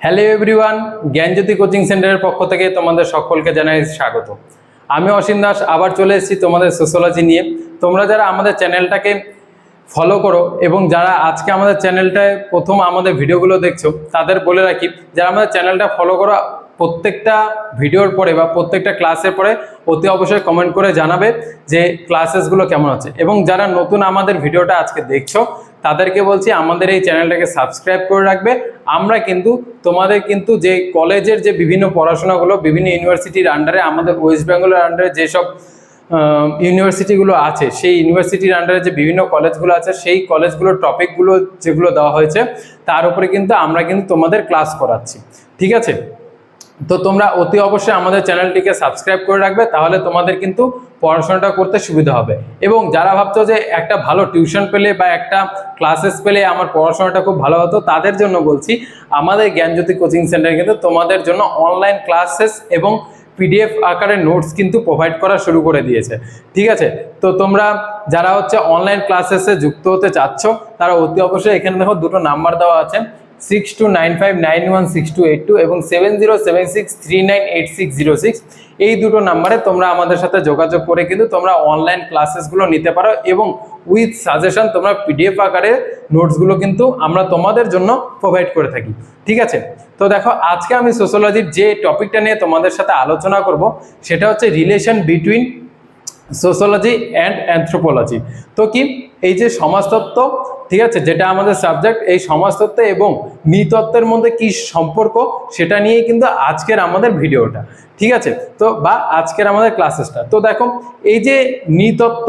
Hello everyone জ্ঞানজ্যোতি coaching সেন্টারের পক্ষ থেকে তোমাদের সকলকে জানাই স্বাগত। আমি অসীম দাস, আবার চলে এসেছি তোমাদের সোশ্যোলজি নিয়ে। তোমরা যারা আমাদের চ্যানেলটাকে ফলো করো এবং যারা আজকে আমাদের চ্যানেলটায় প্রথম আমাদের ভিডিওগুলো দেখছ, তাদের বলে রাখি, যারা আমাদের চ্যানেলটা ফলো করো প্রত্যেকটা ভিডিওর পরে বা প্রত্যেকটা ক্লাসের পরে অতি অবশ্যই কমেন্ট করে জানাবে যে ক্লাসেসগুলো কেমন আছে। এবং যারা নতুন আমাদের ভিডিওটা আজকে দেখছ তাদেরকে বলছি, আমাদের এই চ্যানেলটাকে সাবস্ক্রাইব করে রাখবে। আমরা কিন্তু, তোমাদের কিন্তু যে কলেজের যে বিভিন্ন পড়াশোনাগুলো, বিভিন্ন ইউনিভার্সিটির আন্ডারে আমাদের ওয়েস্ট বেঙ্গলের আন্ডারে যেসব ইউনিভার্সিটিগুলো আছে, সেই ইউনিভার্সিটির আন্ডারে যে বিভিন্ন কলেজগুলো আছে, সেই কলেজগুলোর টপিকগুলো যেগুলো দেওয়া হয়েছে, তার উপরে কিন্তু আমরা কিন্তু তোমাদের ক্লাস করাচ্ছি। ঠিক আছে? তো তোমরা অতি অবশ্যই আমাদের চ্যানেলটিকে সাবস্ক্রাইব করে রাখবে, তাহলে তোমাদের কিন্তু পড়াশোনাটা করতে সুবিধা হবে। এবং যারা ভাবছ যে একটা ভালো টিউশন পেলে বা একটা ক্লাসেস পেলে আমার পড়াশোনাটা খুব ভালো হতো, তাদের জন্য বলছি, আমাদের জ্ঞানজ্যোতি কোচিং সেন্টার কিন্তু তোমাদের জন্য অনলাইন ক্লাসেস এবং পিডিএফ আকারে নোটস কিন্তু প্রোভাইড করা শুরু করে দিয়েছে। ঠিক আছে? তো তোমরা যারা হচ্ছে অনলাইন ক্লাসেসে যুক্ত হতে চাচ্ছ, তারা অতি অবশ্যই এখানে দেখো দুটো নাম্বার দেওয়া আছে। Six two nine five nine one six two eight two এবং seven zero seven six three nine eight six zero six এই দুটো নাম্বারে তোমরা আমাদের সাথে যোগাযোগ করে কিন্তু তোমরা অনলাইন ক্লাসেসগুলো নিতে পারো এবং উইথ সাজেশন তোমরা পিডিএফ আকারে নোটসগুলো কিন্তু আমরা তোমাদের জন্য প্রোভাইড করে থাকি। ঠিক আছে? তো দেখো, আজকে আমি সোশ্যোলজির যে টপিকটা নিয়ে তোমাদের সাথে আলোচনা করব, সেটা হচ্ছে relation between sociology and anthropology তো কি? এই যে সমাজতত্ত্ব, ঠিক আছে? যেটা আমাদের সাবজেক্ট এই সমাজতত্ত্ব এবং নৃতত্ত্বের মধ্যে কি সম্পর্ক, সেটা নিয়েই কিন্তু আজকের আমাদের ভিডিওটা, ঠিক আছে? তো বা আজকের আমাদের ক্লাসেসটা তো দেখো, এই যে নৃতত্ত্ব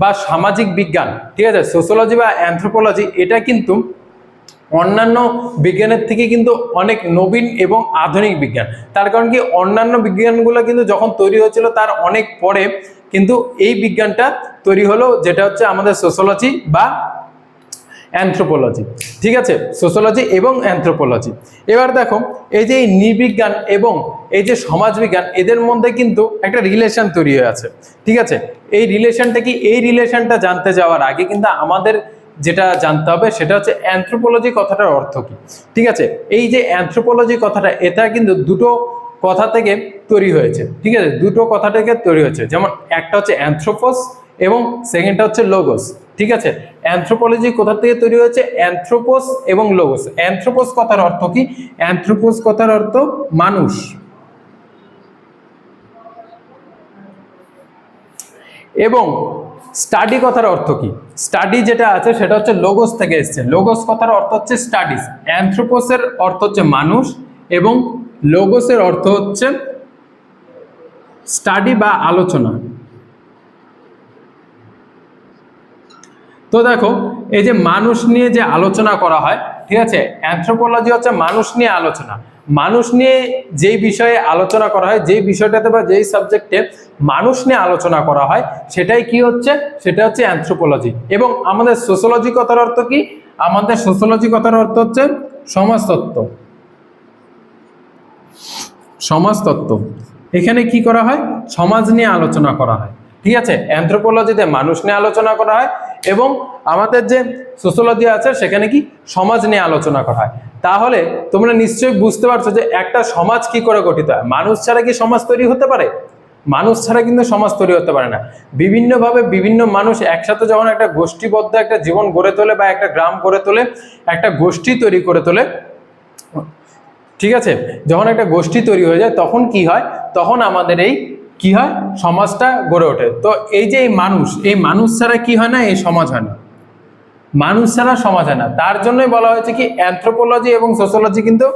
বা সামাজিক বিজ্ঞান, ঠিক আছে? সোশ্যোলজি বা অ্যান্থ্রোপোলজি এটা কিন্তু অন্যান্য বিজ্ঞানের থেকে কিন্তু অনেক নবীন এবং আধুনিক বিজ্ঞান। তার কারণ কি? অন্যান্য বিজ্ঞানগুলো কিন্তু যখন তৈরি হয়েছিল, তার অনেক পরে কিন্তু এই বিজ্ঞানটা তৈরি হলো যেটা হচ্ছে আমাদের সোশ্যোলজি বা অ্যান্থ্রোপোলজি ঠিক আছে? সোশ্যোলজি এবং অ্যান্থ্রোপোলজি এবার দেখো, এই যে নৃবিজ্ঞান এবং এই যে সমাজবিজ্ঞান, এদের মধ্যে কিন্তু একটা রিলেশন তৈরি হয়ে আছে। ঠিক আছে? এই রিলেশনটা কি? এই রিলেশনটা জানতে যাওয়ার আগে কিন্তু আমাদের যেটা জানতে হবে সেটা হচ্ছে অ্যান্থ্রোপোলজি কথাটার অর্থ কি? ঠিক আছে? এই যে অ্যান্থ্রোপোলজি কথাটা, এটা কিন্তু দুটো কথা থেকে তৈরি হয়েছে। ঠিক আছে? দুটো কথা থেকে তৈরি হয়েছে। যেমন একটা হচ্ছে অ্যান্থ্রোপোস এবং সেকেন্ডটা হচ্ছে লোগোস ঠিক আছে? অ্যান্থ্রোপোলজি কোথা থেকে তৈরি হয়েছে? অ্যান্থ্রোপোস এবং লোগোস অ্যান্থ্রোপোস কথার অর্থ কি? অ্যান্থ্রোপোস কথার অর্থ মানুষ। এবং স্টাডি কথার অর্থ কি? স্টাডি যেটা আছে সেটা হচ্ছে লোগোস থেকে এসছে। লোগোস কথার অর্থ হচ্ছে স্টাডিজ অ্যান্থ্রোপোসের অর্থ হচ্ছে মানুষ এবং লোগোসের অর্থ হচ্ছে স্টাডি বা আলোচনা? তো দেখো, এই যে মানুষ নিয়ে যে আলোচনা করা হয়, ঠিক আছে? অ্যান্থ্রোপোলজি হচ্ছে মানুষ নিয়ে আলোচনা। মানুষ নিয়ে যেই বিষয়ে আলোচনা করা হয়, যেই বিষয়টাতে বা যেই সাবজেক্টে মানুষ নিয়ে আলোচনা করা হয়, সেটাই কি হচ্ছে? সেটা হচ্ছে অ্যান্থ্রোপোলজি এবং আমাদের সোশ্যোলজি কথার অর্থ কি? আমাদের সোশ্যোলজি কথার অর্থ হচ্ছে সমাজতত্ত্ব। সমাজতত্ত্ব। এখানে কি করা হয়? সমাজ নিয়ে আলোচনা করা হয়। ঠিক আছে? অ্যান্থ্রোপোলজিতে মানুষ নিয়ে আলোচনা করা হয় এবং আমাদের যে সোশ্যোলজি আছে, সেখানে কি? সমাজ নিয়ে আলোচনা করা হয়। তাহলে তোমরা নিশ্চয়ই বুঝতে পারছ যে একটা সমাজ কি করে গঠিত হয়? মানুষ ছাড়া কি সমাজ তৈরি হতে পারে? মানুষ ছাড়া কিন্তু সমাজ তৈরি হতে পারে না। বিভিন্নভাবে বিভিন্ন মানুষ একসাথে যখন একটা গোষ্ঠীবদ্ধ একটা জীবন গড়ে তোলে বা একটা গ্রাম গড়ে তোলে, একটা গোষ্ঠী তৈরি করে তোলে ঠিক আছে? যখন একটা গোষ্ঠী তৈরি হয়ে যায়, তখন কি হয়? তখন আমাদের এই কি হয়? সমাজটা গড়ে ওঠে। তো এই যে এই মানুষ এই মানুষ ছাড়া কি হয় না? এই সমাজ হয় না। মানুষ ছাড়া সমাজ হয় না। তার জন্যই বলা হয়েছে কি অ্যান্থ্রোপোলজি এবং সোশ্যোলজি কিন্তু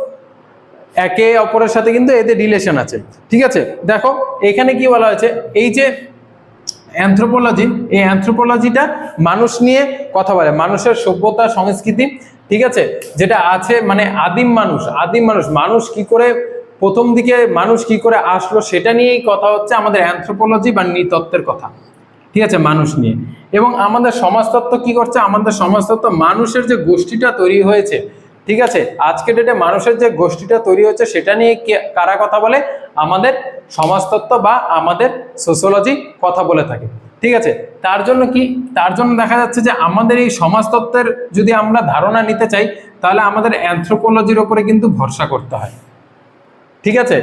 একে অপরের সাথে কিন্তু এদের রিলেশন আছে। ঠিক আছে? দেখো, এখানে কি বলা হয়েছে, এই যে অ্যান্থ্রোপোলজি এই অ্যান্থ্রোপোলজিটা মানুষ নিয়ে কথা বলে। মানুষের সভ্যতা, সংস্কৃতি ঠিক আছে? যেটা আছে মানে আদিম মানুষ আদিম মানুষ মানুষ কি করে প্রথম দিকে মানুষ কি করে আসলো সেটা নিয়েই কথা হচ্ছে আমাদের অ্যান্থ্রোপোলজি বা নৃতত্ত্বের কথা। ঠিক আছে? মানুষ নিয়ে। এবং আমাদের সমাজতত্ত্ব কি করছে? আমাদের সমাজতত্ত্ব মানুষের যে গোষ্ঠীটা তৈরি হয়েছে, ঠিক আছে? আজকে ডেটে মানুষের যে গোষ্ঠীটা তৈরি হয়েছে সেটা নিয়ে কারা কথা বলে? আমাদের সমাজতত্ত্ব বা আমাদের সোশ্যোলজি কথা বলে থাকে। ঠিক আছে? তার জন্য কি, তার জন্য দেখা যাচ্ছে যে আমাদের এই সমাজতত্ত্বের যদি আমরা ধারণা নিতে চাই, তাহলে আমাদের অ্যানথ্রোপোলজির ওপরে কিন্তু ভরসা করতে হয়। ঠিক আছে?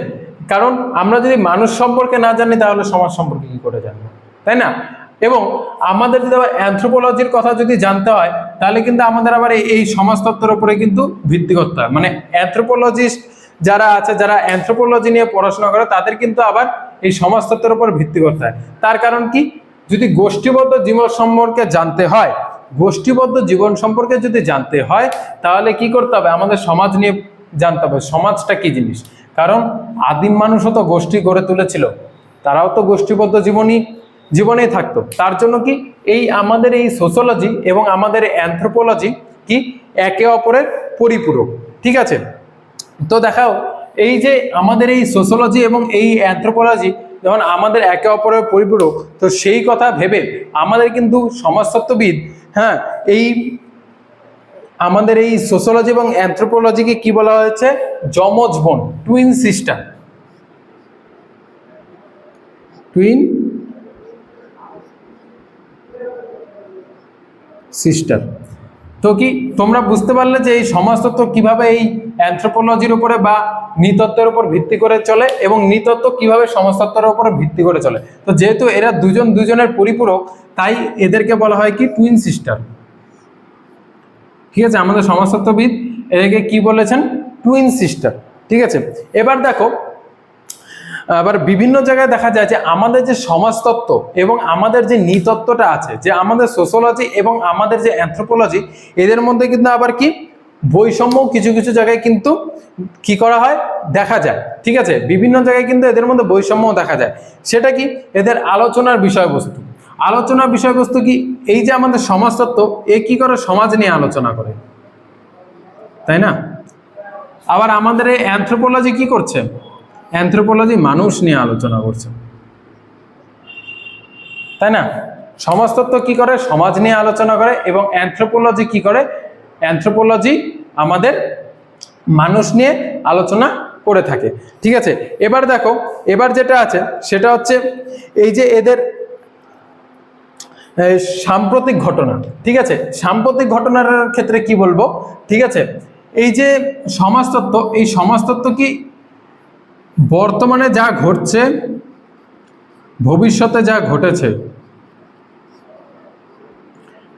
কারণ আমরা যদি মানুষ সম্পর্কে না জানি, তাহলে সমাজ সম্পর্কে কি করে জানব? তাই না? এবং আমাদের যদি আবার অ্যানথ্রোপোলজির কথা যদি জানতে হয়, তাহলে কিন্তু আমাদের আবার এই- সমাজতত্ত্বের উপরে কিন্তু ভিত্তি করতে হয়। মানে অ্যানথ্রোপোলজিস্ট যারা আছে, যারা অ্যানথ্রোপোলজি নিয়ে পড়াশোনা করে, তাদের কিন্তু আবার এই সমাজতত্ত্বের উপর ভিত্তি করতে হয়। তার কারণ কি? যদি গোষ্ঠীবদ্ধ জীবন সম্পর্কে জানতে হয়, গোষ্ঠীবদ্ধ জীবন সম্পর্কে যদি জানতে হয়, তাহলে কি করতে হবে? আমাদের সমাজ নিয়ে জানতে হবে। সমাজটা কি জিনিস? কারণ আদিম মানুষও তো গোষ্ঠী গড়ে তুলেছিল। তারাও তো গোষ্ঠীবদ্ধ জীবনই জীবনেই থাকতো। তার জন্য কি এই আমাদের এই সোশ্যোলজি এবং আমাদের অ্যান্থ্রোপোলজি কি একে অপরের পরিপূরক। ঠিক আছে? তো দেখাও, এই যে আমাদের এই সোশ্যোলজি এবং এই অ্যানথ্রোপোলজি যেমন আমাদের একে অপরের পরিপূরক, তো সেই কথা ভেবে আমাদের কিন্তু সমাজতত্ত্ববিদ হ্যাঁ এই আমাদের এই সোশ্যোলজি এবং অ্যান্থ্রোপোলজিকে কি বলা হয়েছে? যমজ বোন টুইন সিস্টার টুইন সিস্টার তো কি তোমরা বুঝতে পারলে যে এই সমাজতত্ত্ব কীভাবে এই অ্যানথ্রোপোলজির উপরে বা নৃতত্ত্বের উপর ভিত্তি করে চলে এবং নৃতত্ত্ব কীভাবে সমাজতত্ত্বের উপরে ভিত্তি করে চলে? তো যেহেতু এরা দুজন দুজনের পরিপূরক, তাই এদেরকে বলা হয় কি টুইন সিস্টার ঠিক আছে? আমাদের সমাজতত্ত্ববিদ এদেরকে কি বলেছেন? টুইন সিস্টার ঠিক আছে? এবার দেখো আবার বিভিন্ন জায়গায় দেখা যায় যে আমাদের যে সমাজতত্ত্ব এবং আমাদের যে নৃতত্ত্বটা আছে, যে আমাদের সোশ্যোলজি এবং আমাদের যে অ্যানথ্রোপোলজি এদের মধ্যে কিন্তু আবার কি বৈষম্য কিছু কিছু জায়গায় কিন্তু কি করা হয়? দেখা যায়, ঠিক আছে? বিভিন্ন জায়গায় কিন্তু এদের মধ্যে বৈষম্য দেখা যায়। সেটা কি? এদের আলোচনার বিষয়বস্তু। আলোচনার বিষয়বস্তু কি? এই যে আমাদের সমাজতত্ত্ব, এ কি করে সমাজ নিয়ে আলোচনা করে? তাই না? আবার আমাদের এই অ্যানথ্রোপোলজি কি করছে? অ্যানথ্রোপোলজি মানুষ নিয়ে আলোচনা করছে। তাই না? সমাজতত্ত্ব কি করে? সমাজ নিয়ে আলোচনা করে এবং অ্যানথ্রোপোলজি কি করে? অ্যানথ্রোপোলজি আমাদের মানুষ নিয়ে আলোচনা করে থাকে। ঠিক আছে? এবার দেখো, এবার যেটা আছে, সেটা হচ্ছে এই যে এদের সাম্প্রতিক ঘটনা। ঠিক আছে? সাম্প্রতিক ঘটনার ক্ষেত্রে কি বলব? ঠিক আছে? এই যে সমাজতত্ত্ব, এই সমাজতত্ত্ব কি বর্তমানে যা ঘটছে, ভবিষ্যতে যা ঘটেছে,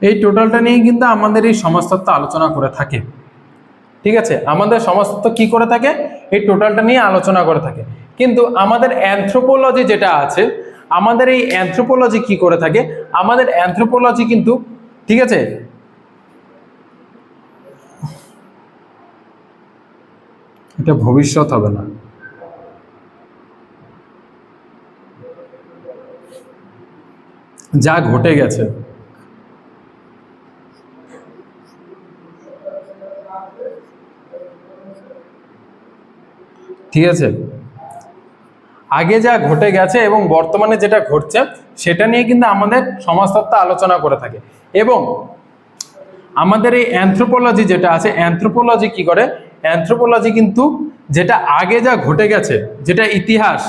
এই টোটালটা নিয়ে কিন্তু আমাদের এই সমাজতত্ত্ব আলোচনা করে থাকে। ঠিক আছে? আমাদের সমাজতত্ত্ব কি করে থাকে? এই টোটালটা নিয়ে আলোচনা করে থাকে। কিন্তু আমাদের অ্যানথ্রোপোলজি যেটা আছে, আমাদের এই অ্যানথ্রোপোলজি কি করে থাকে? আমাদের অ্যানথ্রোপোলজি কিন্তু, ঠিক আছে? এটা ভবিষ্যৎ হবে না। যা ঘটে গেছে। ঠিক আছে? আগে যা ঘটে গেছে এবং বর্তমানে যেটা ঘটছে, সেটা নিয়ে কিন্তু আমাদের সমাজতত্ত্ব আলোচনা করে থাকে। এবং আমাদের এই অ্যান্থ্রোপোলজি যেটা আছে অ্যানথ্রোপোলজি কি করে? অ্যানথ্রোপোলজি কিন্তু যেটা আগে যা ঘটে গেছে, যেটা ইতিহাস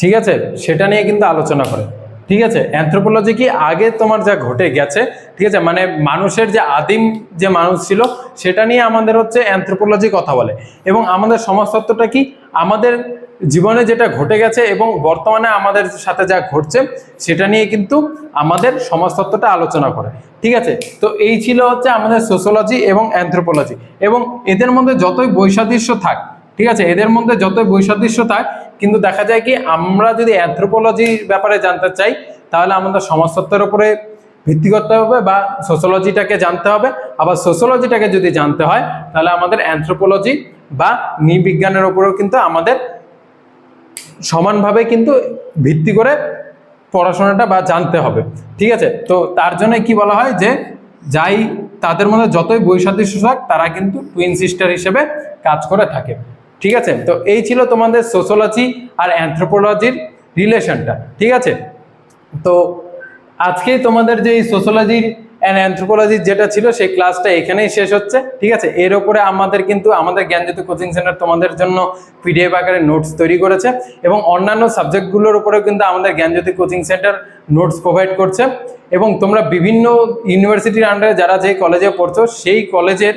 ঠিক আছে? সেটা নিয়ে কিন্তু আলোচনা করে। ঠিক আছে? অ্যান্থ্রোপোলজি কি আগে তোমার যা ঘটে গেছে, ঠিক আছে? মানে মানুষের যে আদিম যে মানুষ ছিল, সেটা নিয়ে আমাদের হচ্ছে অ্যানথ্রোপোলজি কথা বলে। এবং আমাদের সমাজতত্ত্বটা কি? আমাদের জীবনে যেটা ঘটে গেছে এবং বর্তমানে আমাদের সাথে যা ঘটছে, সেটা নিয়ে কিন্তু আমাদের সমাজতত্ত্বটা আলোচনা করে। ঠিক আছে? তো এই ছিল হচ্ছে আমাদের সোশ্যোলজি এবং অ্যান্থ্রোপোলজি এবং এদের মধ্যে যতই বৈসাদৃশ্য থাক, ঠিক আছে? এদের মধ্যে যতই বৈসাদৃশ্য থাক কিন্তু দেখা যায় কি আমরা যদি অ্যানথ্রোপোলজির ব্যাপারে জানতে চাই, তাহলে আমাদের সমাজতত্ত্বের উপরে ভিত্তি করতে হবে বা সোশ্যোলজিটাকে জানতে হবে। আবার সোশ্যোলজিটাকে যদি জানতে হয়, তাহলে আমাদের অ্যানথ্রোপোলজি বা নৃবিজ্ঞানের উপরেও কিন্তু আমাদের সমানভাবে কিন্তু ভিত্তি করে পড়াশোনাটা বা জানতে হবে। ঠিক আছে? তো তার জন্য কি বলা হয় যে, যাই তাদের মধ্যে যতই বৈসাদৃশ্য থাক, তারা কিন্তু টুইন সিস্টার হিসেবে কাজ করে থাকে। ঠিক আছে? তো এই ছিল তোমাদের সোশ্যোলজি আর অ্যান্থ্রোপোলজির রিলেশনটা ঠিক আছে? তো আজকেই তোমাদের যে এই সোশ্যোলজির অ্যান্ড অ্যান্থ্রোপোলজি যেটা ছিল, সেই ক্লাসটা এখানেই শেষ হচ্ছে, ঠিক আছে? এর ওপরে আমাদের কিন্তু, আমাদের জ্ঞানজ্যোতি কোচিং সেন্টার তোমাদের জন্য পিডিএফ আকারে নোটস তৈরি করেছে এবং অন্যান্য সাবজেক্টগুলোর উপরেও কিন্তু আমাদের Gyanjyoti coaching centre notes provide করছে এবং তোমরা বিভিন্ন ইউনিভার্সিটির আন্ডারে যারা যে কলেজে পড়ছো, সেই কলেজের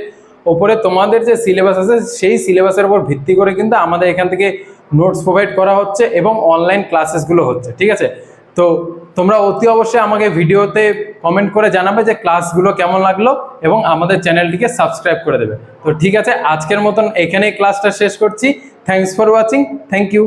ওপরে তোমাদের যে সিলেবাস আছে, সেই সিলেবাসের উপর ভিত্তি করে কিন্তু আমাদের এখান থেকে নোটস প্রোভাইড করা হচ্ছে এবং অনলাইন ক্লাসেসগুলো হচ্ছে, ঠিক আছে? তো তোমরা অতি অবশ্যই আমাকে ভিডিওতে কমেন্ট করে জানাবে যে ক্লাসগুলো কেমন লাগল এবং আমাদের চ্যানেলটিকে সাবস্ক্রাইব করে দেবে। তো ঠিক আছে, আজকের মতন এখানেই ক্লাসটা শেষ করছি। Thanks for watching thank you